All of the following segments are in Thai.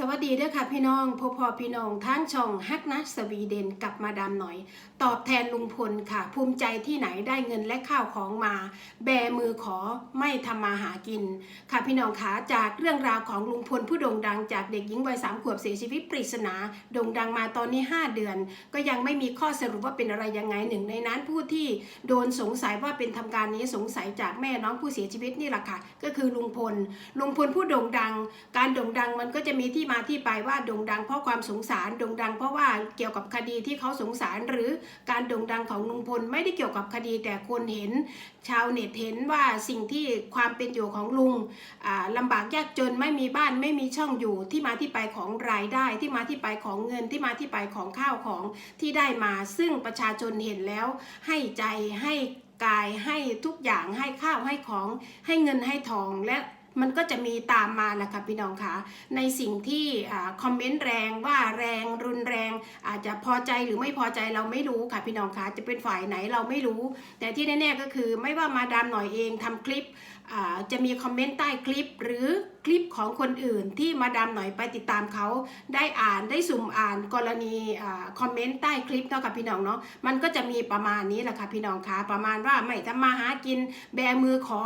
สวัสดีเด้อค่ะพี่น้องพอพอพี่น้องทั้งช่องฮักนัสวีเดนกับมาดามหน่อย ตอบแทนลุงพลค่ะ ภูมิใจที่ไหนได้เงินและข้าวของมา แบมือขอไม่ทำมาหากิน ค่ะพี่น้องคะจากเรื่องราวของลุงพลผู้โด่งดังจากเด็กหญิงวัยสามขวบเสียชีวิตปริศนาโด่งดังมาตอนนี้ 5 เดือน ก็ยังไม่มีข้อสรุปว่าเป็นอะไรยังไงหนึ่ง ในนั้นผู้ที่โดนสงสัยว่าเป็นทำการนี้สงสัยจากแม่น้องผู้เสียชีวิตนี่แหละค่ะ ก็คือลุงพลลุงพลผู้โด่งดัง การโด่งดังมันก็จะมีที่มาที่ไปว่าโด่งดังเพราะความสงสารโด่งดังเพราะว่าเกี่ยวกับคดีที่เขาสงสารหรือการโด่งดังของลุงพลไม่ได้เกี่ยวกับคดีแต่คนเห็น ชาวเน็ตเห็นว่าสิ่งที่ความเป็นอยู่ของลุงอ่าลำบากยากจนไม่มีบ้านไม่มีช่องอยู่ที่มาที่ไปของรายได้ที่มาที่ไปของเงินที่มาที่ไปของข้าวของที่ได้มา ซึ่งประชาชนเห็นแล้วให้ใจให้กายให้ทุกอย่างให้ข้าวให้ของให้เงินให้ทองและ มันก็จะมีตามมาแหละค่ะพี่น้องคะในสิ่งที่คอมเมนต์แรงว่าแรงรุนแรง อาจจะพอใจหรือไม่พอใจเราไม่รู้ค่ะพี่น้องคะจะเป็นฝ่ายไหนเราไม่รู้ แต่ที่แน่ๆก็คือไม่ว่ามาดามหน่อยเองทำคลิปจะมีคอมเมนต์ใต้คลิปหรือ คลิปของคนอื่นที่มาดามหน่อยไปติดตามเขาได้อ่านได้สุ่มอ่านกรณีอคอมเมนต์ใต้คลิปเนาะค่ะพี่น้องเนาะมันก็จะมีประมาณนี้แหละค่ะพี่น้องคะประมาณว่าไม่ทำมาหากินแบมือขอ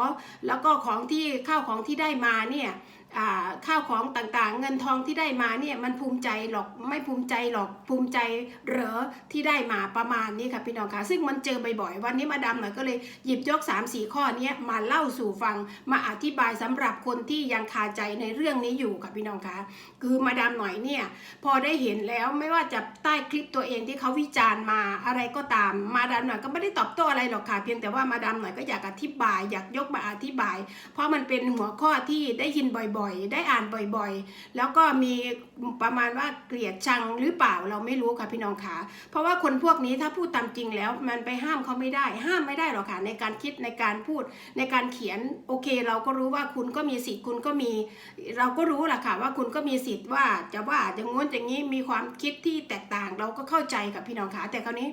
แล้วก็ของที่ข้าวของที่ได้มาเนี่ย ข้าวของต่างๆ เงินทองที่ได้มาเนี่ยมันภูมิใจหรอกไม่ภูมิใจหรอกภูมิใจเหรอที่ได้มาประมาณนี้ค่ะพี่น้องคะซึ่งมันเจอบ่อยๆวันนี้มาดามหน่อยก็เลยหยิบยก 3 4 ข้อนี้มาเล่าสู่ฟังมาอธิบายสำหรับคนที่ยังคาใจในเรื่องนี้อยู่ค่ะพี่น้องคะคือมาดามหน่อยเนี่ยพอได้เห็นแล้วไม่ว่าจะใต้คลิปตัวเองที่เขาวิจารณ์มาอะไรก็ตาม มาดามหน่อยก็ไม่ได้ตอบโต้อะไรหรอกค่ะเพียงแต่ว่ามาดามหน่อยก็อยากอธิบาย อยากยกมาอธิบาย เพราะมันเป็นหัวข้อที่ได้ยินบ่อยๆ ได้อ่านบ่อยๆ แล้วก็มีประมาณว่าเกลียดชังหรือเปล่าเราไม่รู้ค่ะพี่น้องคะเพราะว่าคนพวกนี้ถ้าพูดตามจริงแล้วมันไปห้ามเขาไม่ได้ ห้ามไม่ได้หรอกค่ะในการคิดในการพูดในการเขียนโอเค เราก็รู้ว่าคุณก็มีสิทธิ์คุณก็มี เราก็รู้แหละค่ะว่าคุณก็มีสิทธิ์ว่าจะว่าจะงง้นอย่างนี้มีความคิดที่แตกต่างเราก็เข้าใจกับพี่น้องคะแต่คราวนี้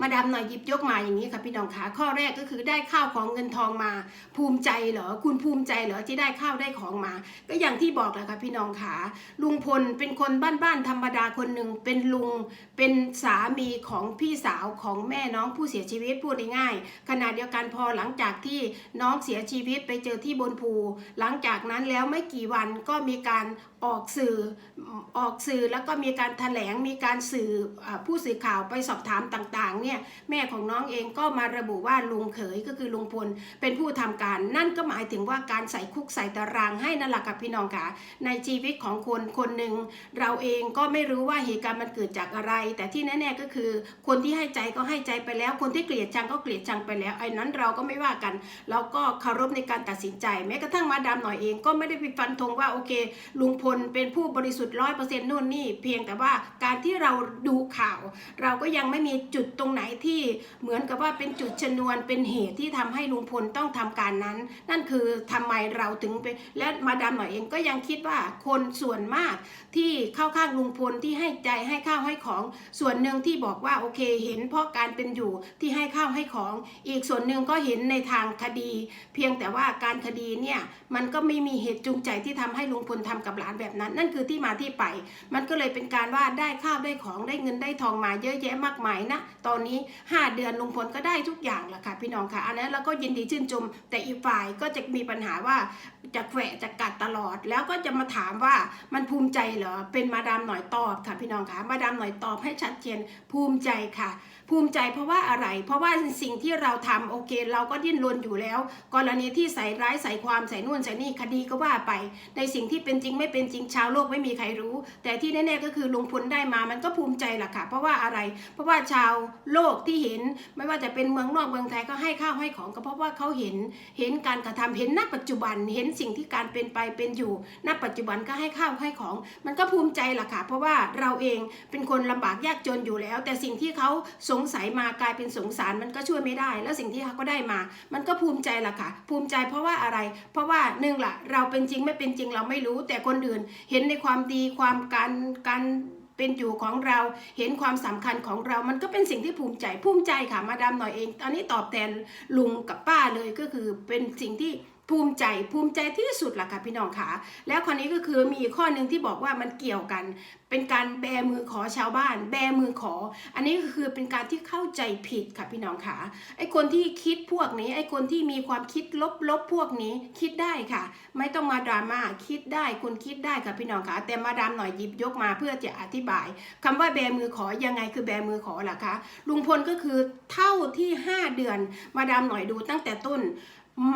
มาดามหน่อยหยิบยกมาอย่างนี้ค่ะพี่น้องคะข้อแรกก็คือได้ข้าวของเงินทองมา ภูมิใจเหรอคุณภูมิใจเหรอที่ได้ข้าวได้ของมา ก็อย่างที่บอกแหละค่ะพี่น้องคะลุงพลเป็นคนบ้านๆธรรมดาคนหนึ่งเป็นลุงเป็นสามีของพี่สาวของแม่น้องผู้เสียชีวิตพูดง่ายๆขณะเดียวกันพอหลังจากที่น้องเสียชีวิตไปเจอที่บนภู หลังจากนั้นแล้วไม่กี่วันก็มีการออกสื่อออกสื่อแล้วก็มีการแถลงมีการสื่อผู้สื่อข่าวไปสอบถามต่างๆเนี่ยแม่ของน้องเองก็มาระบุว่าลุงเขยก็คือลุงพลเป็นผู้ทำการ นั่นก็หมายถึงว่าการใส่คุกใส่ตารางให้นั่นแหละค่ะพี่น้องค่ะในชีวิตของคนคนหนึ่งเราเองก็ไม่รู้ว่าเหตุการณ์มันเกิดจากอะไร แต่ที่แน่ๆก็คือ คนที่ให้ใจก็ให้ใจไปแล้ว คนที่เกลียดชังก็เกลียดชังไปแล้วไอ้นั้นเราก็ไม่ว่ากันเราก็เคารพในการตัดสินใจ แม้กระทั่งมาดามหน่อยเองก็ไม่ได้ไปฟันธงว่าโอเค ลุงพลเป็นผู้บริสุทธิ์ร้อยเปอร์เซ็นต์นู่นนี่เพียงแต่ว่าการที่เราดูข่าว เราก็ยังไม่มีจุดตรงไหนที่เหมือนกับว่าเป็นจุดชนวนเป็นเหตุที่ทำให้ลุงพลต้องทำการนั้น นั่นคือทำไมเราถึงไปและมาดามหน่อยเองก็ยังคิดว่าคนส่วนมากที่เข้าข้างลุงพลที่ให้ใจให้ข้าวให้ของ ส่วนหนึ่งที่บอกว่าโอเคเห็นเพราะการเป็นอยู่ที่ให้ข้าวให้ของ อีกส่วนหนึ่งก็เห็นในทางคดี เพียงแต่ว่าการคดีเนี่ยมันก็ไม่มีเหตุจูงใจที่ทำให้ลุงพลทำกับหลานแบบนั้น นั่นคือที่มาที่ไป มันก็เลยเป็นการว่าได้ข้าวได้ของได้เงินได้ทองมาเยอะแยะมากมายนะตอนนี้ 5 เดือนลุงพลก็ได้ทุกอย่างละค่ะพี่น้องค่ะ อันนั้นเราก็ยินดีชื่นชมแต่อีกฝ่ายก็จะมีปัญหาว่าจะแขวะจะกัดตลอด แล้วก็จะมาถามว่ามันภูมิใจเหรอเป็นมาดามหน่อยตอบค่ะพี่น้องค่ะมาดามหน่อยตอบให้ชัดเจนภูมิใจค่ะ ภูมิใจเพราะว่าอะไร เพราะว่าสิ่งที่เราทำโอเค เราก็ดิ้นรนอยู่แล้ว กรณีที่ใส่ร้ายใส่ความใส่นู่นใส่นี่คดีก็ว่าไป ในสิ่งที่เป็นจริงไม่เป็นจริงชาวโลกไม่มีใครรู้ แต่ที่แน่ๆก็คือลุงพลได้มามันก็ภูมิใจแหละค่ะ เพราะว่าอะไร เพราะว่าชาวโลลกที่เห็นไม่ว่าจะเป็นเมืองนอกเมืองไทยก็ให้ข้าวให้ของก็เพราะว่าเขาเห็นเห็นการกระทำเห็นณปัจจุบันเห็นสิ่งที่การเป็นไปเป็นอยู่ณปัจจุบันก็ให้ข้าวให้ของ มันก็ภูมิใจแหละค่ะเพราะว่าเราเองเป็นคนลำบากยากจนอยู่แล้ว แต่สิ่งที่เขาสงสัยมากลายเป็นสงสารมันก็ช่วยไม่ได้ แล้วสิ่งที่เขาก็ได้มา มันก็ภูมิใจแหละค่ะ ภูมิใจเพราะว่าอะไร เพราะว่าหนึ่งล่ะ เราเป็นจริงไม่เป็นจริงเราไม่รู้ แต่คนอื่นเห็นในความดีความการการ เป็นอยู่ของเราเห็นความสำคัญของเรา มันก็เป็นสิ่งที่ภูมิใจภูมิใจค่ะมาดามหน่อยเอง ตอนนี้ตอบแทนลุงกับป้าเลยก็คือเป็นสิ่งที่ ภูมิใจภูมิใจที่สุดล่ะค่ะพี่น้องค่ะ แล้วคนนี้ก็คือมีข้อหนึ่งที่บอกว่ามันเกี่ยวกัน เป็นการแบมือขอชาวบ้าน แบมือขอ อันนี้ก็คือเป็นการที่เข้าใจผิดค่ะพี่น้องค่ะไอ้คนที่คิดพวกนี้ไอ้คนที่มีความคิดลบๆพวกนี้คิดได้ค่ะ ไม่ต้องมาดราม่าคิดได้คุณคิดได้ค่ะพี่น้องค่ะแต่มาดามหน่อยหยิบยกมาเพื่อจะอธิบายคำว่าแบมือขอยังไงคือแบมือขอล่ะคะลุงพลก็คือเท่าที่ 5 เดือน มาดามหน่อยดูตั้งแต่ต้น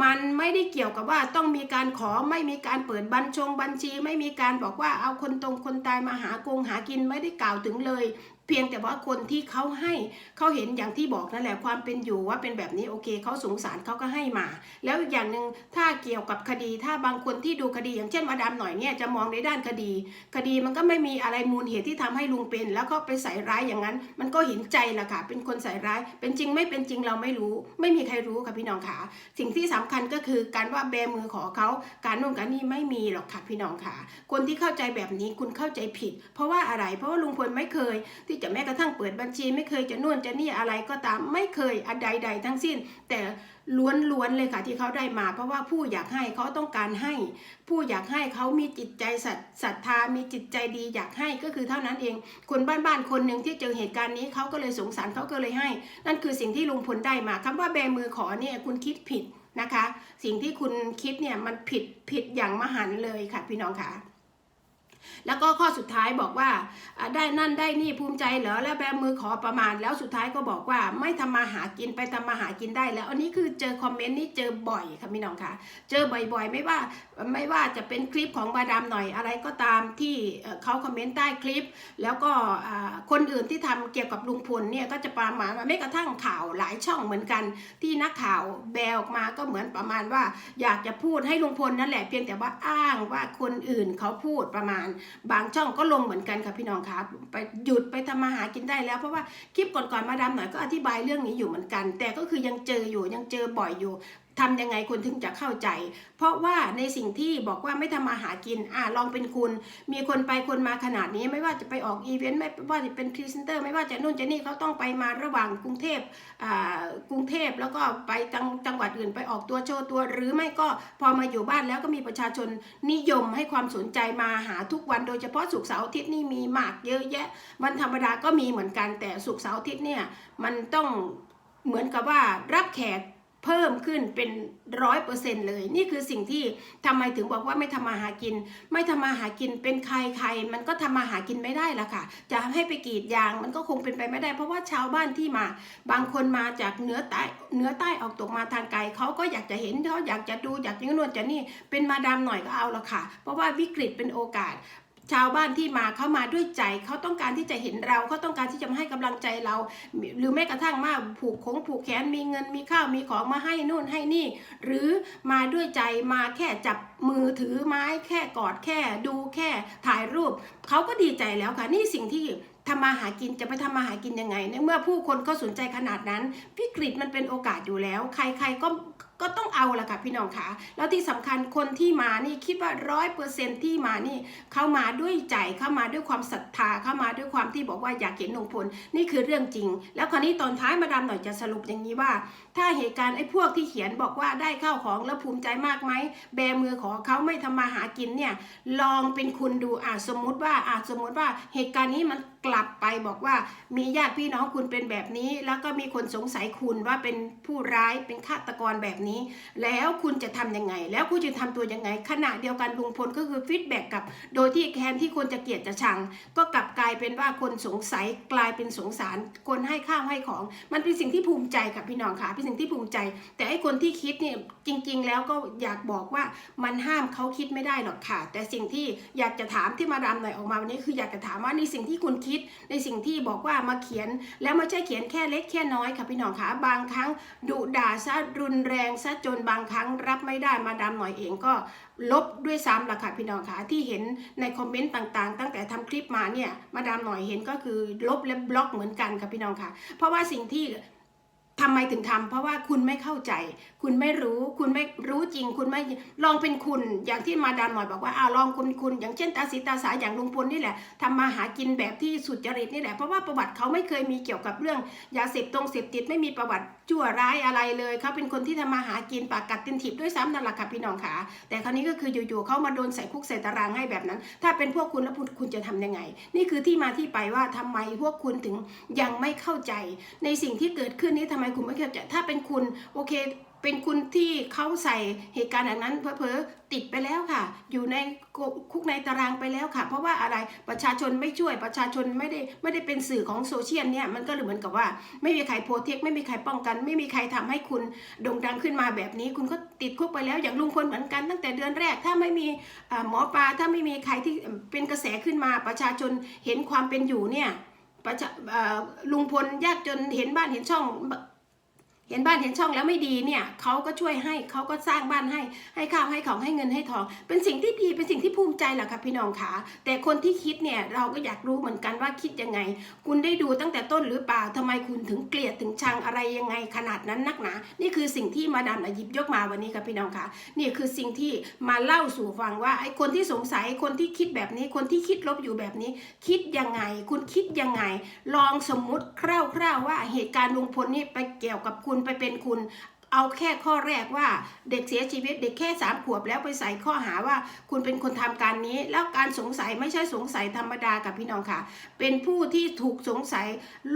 มันไม่ได้เกี่ยวกับว่าต้องมีการขอไม่มีการเปิดบัญชงบัญชี ไม่มีการบอกว่าเอาคนตรงคนตายมาหากงหากินไม่ได้กล่าวถึงเลย เพียงแต่ว่าคนที่เขาให้เขาเห็นอย่างที่บอกนั่นแหละความเป็นอยู่ว่าเป็นแบบนี้โอเคเขาสงสารเขาก็ให้มา แล้วอีกอย่างหนึ่งถ้าเกี่ยวกับคดีถ้าบางคนที่ดูคดีอย่างเช่นมาดามหน่อยเนี่ยจะมองในด้านคดี คดีมันก็ไม่มีอะไรมูลเหตุที่ทำให้ลุงเป็น แล้วก็ไปใส่ร้ายอย่างนั้น มันก็เห็นใจละค่ะเป็นคนใส่ร้าย เป็นจริงไม่เป็นจริงเราไม่รู้ ไม่มีใครรู้ค่ะพี่น้องค่ะสิ่งที่สำคัญก็คือการว่าแบมือขอเขาการนู่นการนี่ไม่มีหรอกค่ะพี่น้องค่ะ คนที่เข้าใจแบบนี้คุณเข้าใจผิด เพราะว่าอะไรเพราะว่าลุงพลไม่เคยที่จะแม้กระทั่งเปิดบัญชี ไม่เคยจะนู่นจะนี่อะไรก็ตามไม่เคยอันใดๆทั้งสิ้น แต่ล้วนๆเลยค่ะที่เขาได้มา เพราะว่าผู้อยากให้เขาต้องการให้ ผู้อยากให้เขามีจิตใจศรัทธามีจิตใจดีอยากให้ก็คือเท่านั้นเอง คนบ้านๆคนหนึ่งที่เจอเหตุการณ์นี้เขาก็เลยสงสารเขาก็เลยให้ นั่นคือสิ่งที่ลุงพลได้มาคำว่าแบมือขอเนี่ยคุณคิดผิดนะคะ สิ่งที่คุณคิดเนี่ยมันผิดผิดอย่างมหันเลยค่ะพี่น้องค่ะ แล้วก็ข้อสุดท้ายบอกว่าได้นั่นได้นี่ภูมิใจเหรอแล้วแบมือขอประมาณ แล้วสุดท้ายก็บอกว่าไม่ทำมาหากินไปทำมาหากินได้แล้ว อันนี้คือเจอคอมเมนต์นี้เจอบ่อยค่ะพี่น้องค่ะ เจอบ่อยๆ ไม่ว่าไม่ว่าจะเป็นคลิปของมาดามหน่อยอะไรก็ตามที่เขาคอมเมนต์ใต้คลิป แล้วก็คนอื่นที่ทำเกี่ยวกับลุงพลเนี่ยก็จะประมาณว่าไม่กระทั่งข่าวหลายช่องเหมือนกัน ที่นักข่าวแบลออกมาก็เหมือนประมาณว่า อยากจะพูดให้ลุงพลนั่นแหละเพียงแต่ว่าอ้างว่าคนอื่นเขาพูดประมาณบางช่องก็ลงเหมือนกันค่ะพี่น้องครับไปหยุดไปทำมาหากินได้แล้วเพราะว่าคลิปก่อนๆมาดามหน่อยก็อธิบายเรื่องนี้อยู่เหมือนกัน แต่ก็คือยังเจออยู่ยังเจอบ่อยอยู่ ทำยังไงคนถึงจะเข้าใจ เพราะว่าในสิ่งที่บอกว่าไม่ทำมาหากินอ่าลองเป็นคุณ มีคนไปคนมาขนาดนี้ไม่ว่าจะไปออกอีเวนต์ไม่ว่าจะเป็นพรีเซนเตอร์ไม่ว่าจะนู่นจะนี่เขาต้องไปมาระหว่างกรุงเทพอ่ากรุงเทพแล้วก็ไปจังจังหวัดอื่นไปออกตัวโชว์ตัวหรือไม่ก็พอมาอยู่บ้านแล้วก็มีประชาชนนิยมให้ความสนใจมาหาทุกวันโดยเฉพาะศุกเสาร์อาทิตย์นี่มีมากเยอะแยะวันธรรมดาก็มีเหมือนกันแต่ศุกเสาร์อาทิตย์เนี่ยมันต้องเหมือนกับว่ารับแขก เพิ่มขึ้นเป็นร้อยเปอร์เซ็นต์เลย นี่คือสิ่งที่ทำไมถึงบอกว่าไม่ทำมาหากิน ไม่ทำมาหากินเป็นใครใครมันก็ทำมาหากินไม่ได้ละค่ะ จะให้ไปกรีดยางมันก็คงเป็นไปไม่ได้ เพราะว่าชาวบ้านที่มา บางคนมาจากเหนือใต้เหนือใต้ออกตกมาทางไกลเขาก็อยากจะเห็นเขาอยากจะดูอยากจะนู่นจะนี่เป็นมาดามหน่อยก็เอาละค่ะ เพราะว่าวิกฤตเป็นโอกาส ชาวบ้านที่มาเขามาด้วยใจเขาต้องการที่จะเห็นเราเขาต้องการที่จะมาให้กำลังใจเรา หรือแม้กระทั่งมาผูกคงผูกแขนมีเงินมีข้าวมีของมาให้นู่นให้นี่ หรือมาด้วยใจมาแค่จับมือถือไม้แค่กอดแค่ ดูแค่ถ่ายรูปเขาก็ดีใจแล้วค่ะนี่สิ่งที่ทำมาหากินจะไปทำมาหากินยังไงในเมื่อผู้คนเขาสนใจขนาดนั้นวิกฤตมันเป็นโอกาสอยู่แล้ว ใครๆก็ ก็ต้องเอาละค่ะพี่น้องค่ะ แล้วที่สำคัญคนที่มานี่คิดว่าร้อยเปอร์เซ็นที่มานี่ เข้ามาด้วยใจเข้ามาด้วยความศรัทธาเข้ามาด้วยความที่บอกว่าอยากเห็นลุงพลนี่คือเรื่องจริง แล้วคราวนี้ตอนท้ายมาดามหน่อยจะสรุปอย่างนี้ว่า ถ้าเหตุการณ์ไอ้พวกที่เขียนบอกว่าได้ข้าวของแล้วภูมิใจมากไหมแบมือขอเขาไม่ทำมาหากินเนี่ยลองเป็นคุณดูอะสมมุติว่าอะสมมุติว่าเหตุการณ์นี้มันกลับไปบอกว่ามีญาติพี่น้องคุณเป็นแบบนี้ แล้วก็มีคนสงสัยคุณว่าเป็นผู้ร้ายเป็นฆาตกรแบบนี้ แล้วคุณจะทำยังไง แล้วคุณจะทำตัวยังไง ขณะเดียวกันลุงพลก็คือฟีดแบ็กกับ โดยที่แทนที่คนจะเกลียดจะชัง ก็กลับกลายเป็นว่าคนสงสัยกลายเป็นสงสาร คนให้ข้าวให้ของ มันเป็นสิ่งที่ภูมิใจกับพี่น้องค่ะเป็นสิ่งที่ภูมิใจ แต่ไอ้คนที่คิดเนี่ยจริง ๆ แล้วก็อยากบอกว่ามันห้ามเขาคิดไม่ได้หรอกค่ะ แต่สิ่งที่อยากจะถามที่มาดามหน่อยออกมาวันนี้คืออยากจะถามว่าในสิ่งที่คุณคิดในสิ่งที่บอกว่ามาเขียน แล้วไม่ใช่เขียนแค่เล็กแค่น้อยค่ะพี่น้องคะบางครั้งดุด่าซะรุนแรงซะจนบางครั้งรับไม่ได้มาดามหน่อยเองก็ลบด้วยซ้ำล่ะค่ะพี่น้องคะที่เห็นในคอมเมนต์ต่างๆ ตั้งแต่ทำคลิปมาเนี่ยมาดามหน่อยเห็นก็คือลบและบล็อกเหมือนกันค่ะพี่น้องคะเพราะว่าสิ่งที่ ทำไมถึงทำเพราะว่าคุณไม่เข้าใจ คุณไม่รู้ คุณไม่รู้จริง คุณไม่ลองเป็นคุณ อย่างที่มาดามหน่อยบอกว่าอ่าลองคุณคุณ อย่างเช่นตาสีตาสาอย่างลุงพลนี่แหละทำมาหากินแบบที่สุดจริตนี่แหละ เพราะว่าประวัติเขาไม่เคยมีเกี่ยวกับเรื่องยาเสพตรงเสพติดไม่มีประวัติชั่วร้ายอะไรเลยเขาเป็นคนที่ทำมาหากินปากกัดตินถิบด้วยซ้ำนั่นแหละค่ะพี่น้องค่ะ แต่คราวนี้ก็คืออยู่ๆเขามาโดนใส่คุกใส่ตารางให้แบบนั้น ถ้าเป็นพวกคุณแล้วคุณจะทำยังไง นี่คือที่มาที่ไปว่าทำไมพวกคุณถึงยังไม่เข้าใจ ในสิ่งที่เกิดขึ้นนี้ทำไมคุณไม่เข้าใจถ้าเป็นคุณโอเค เป็นคุณที่เขาใส่เหตุการณ์อย่างนั้นเพอๆติดไปแล้วค่ะ อยู่ในคุกในตารางไปแล้วค่ะ เพราะว่าอะไรประชาชนไม่ช่วยประชาชนไม่ได้ไม่ได้เป็นสื่อของโซเชียลเนี่ยมันก็เลยเหมือนกับว่า ไม่มีใครโปรเทคไม่มีใครป้องกัน ไม่มีใครทำให้คุณโด่งดังขึ้นมาแบบนี้ คุณก็ติดคุกไปแล้วอย่างลุงพลเหมือนกันตั้งแต่เดือนแรก ถ้าไม่มีหมอปลาถ้าไม่มีใครที่เป็นกระแสขึ้นมาประชาชนเห็นความเป็นอยู่เนี่ยประชาลุงพลยากจนเห็นบ้านเห็นช่อง เห็นบ้านเห็นช่องแล้วไม่ดีเนี่ยเขาก็ช่วยให้เขาก็สร้างบ้านให้ให้ข้าวให้ของให้เงินให้ทอง เป็นสิ่งที่ดีเป็นสิ่งที่ภูมิใจแหละค่ะพี่น้องค่ะแต่คนที่คิดเนี่ยเราก็อยากรู้เหมือนกันว่าคิดยังไง คุณได้ดูตั้งแต่ต้นหรือเปล่าทำไมคุณถึงเกลียดถึงชังอะไรยังไงขนาดนั้นนักหนานี่คือสิ่งที่มาดามหยิบยกมาวันนี้ค่ะพี่น้องค่ะนี่คือสิ่งที่มาเล่าสู่ฟังว่าไอ้คนที่สงสัยคนที่คิดแบบนี้คนที่คิดลบอยู่แบบนี้ คิดยังไง คุณคิดยังไง ลองสมมุติคร่าวๆว่าเหตุการณ์ลุงพลนี่ไปเกี่ยวกับคุณไปเป็นคุณ เอาแค่ข้อแรกว่าเด็กเสียชีวิตเด็กแค่สามขวบแล้วไปใส่ข้อหาว่า คุณเป็นคนทำการนี้ แล้วการสงสัยไม่ใช่สงสัยธรรมดากับพี่น้องค่ะ เป็นผู้ที่ถูกสงสัย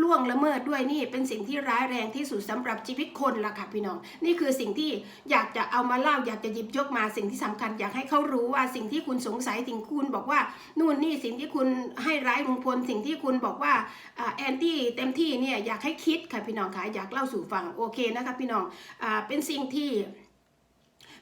ล่วงละเมิดด้วยนี่เป็นสิ่งที่ร้ายแรงที่สุดสำหรับชีวิตคนละค่ะพี่น้อง นี่คือสิ่งที่อยากจะเอามาเล่าอยากจะหยิบยกมาสิ่งที่สำคัญอยากให้เขารู้ว่าสิ่งที่คุณสงสัยสิ่งคุณบอกว่านู่นนี่สิ่งที่คุณให้ร้ายลุงพลสิ่งที่คุณบอกว่าแอนตี้เต็มที่เนี่ยอยากให้คิดค่ะพี่น้องค่ะอยากเล่าสู่ฟังโอเคนะคะพี่น้องเป็นสิ่งที่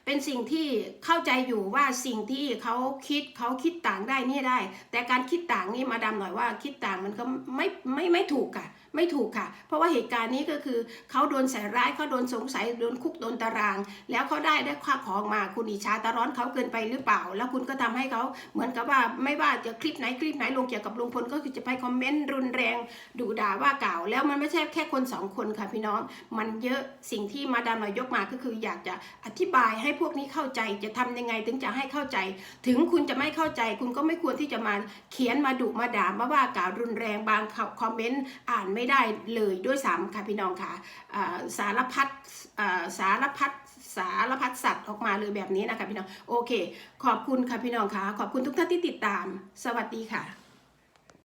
เป็นสิ่งที่เข้าใจอยู่ว่าสิ่งที่เขาคิดเขาคิดต่างได้นี่ได้ แต่การคิดต่างนี่มาดามหน่อยว่าคิดต่างมันก็ไม่ไม่ไม่ถูกค่ะ ไม่ถูกค่ะ เพราะว่าเหตุการณ์นี้ก็คือเขาโดนใส่ร้ายเขาโดนสงสัยโดนคุกโดนตาราง แล้วเขาได้ได้ค่าของมาคุณอิจฉาตาร้อนเขาเกินไปหรือเปล่า แล้วคุณก็ทำให้เขาเหมือนกับว่าไม่ว่าจะคลิปไหนคลิปไหนลงเกี่ยวกับลุงพลก็คือจะไปคอมเมนต์รุนแรงดุด่าว่ากล่าว แล้วมันไม่ใช่แค่คนสองคนค่ะพี่น้อง มันเยอะสิ่งที่มาดามน่อยยกมาก็คืออยากจะอธิบายให้พวกนี้เข้าใจจะทำยังไงถึงจะให้เข้าใจ ถึงคุณจะไม่เข้าใจ คุณก็ไม่ควรที่จะมาเขียนมาดุมาด่ามาว่ากล่าวรุนแรงบางคอมเมนต์อ่านไม่ได้เลยด้วยซ้ำค่ะพี่น้องค่ะสารพัดสารพัดสารพัดสัตว์ออกมาเลยแบบนี้นะคะพี่น้อง โอเค ขอบคุณค่ะพี่น้องค่ะ ขอบคุณทุกท่านที่ติดตาม สวัสดีค่ะ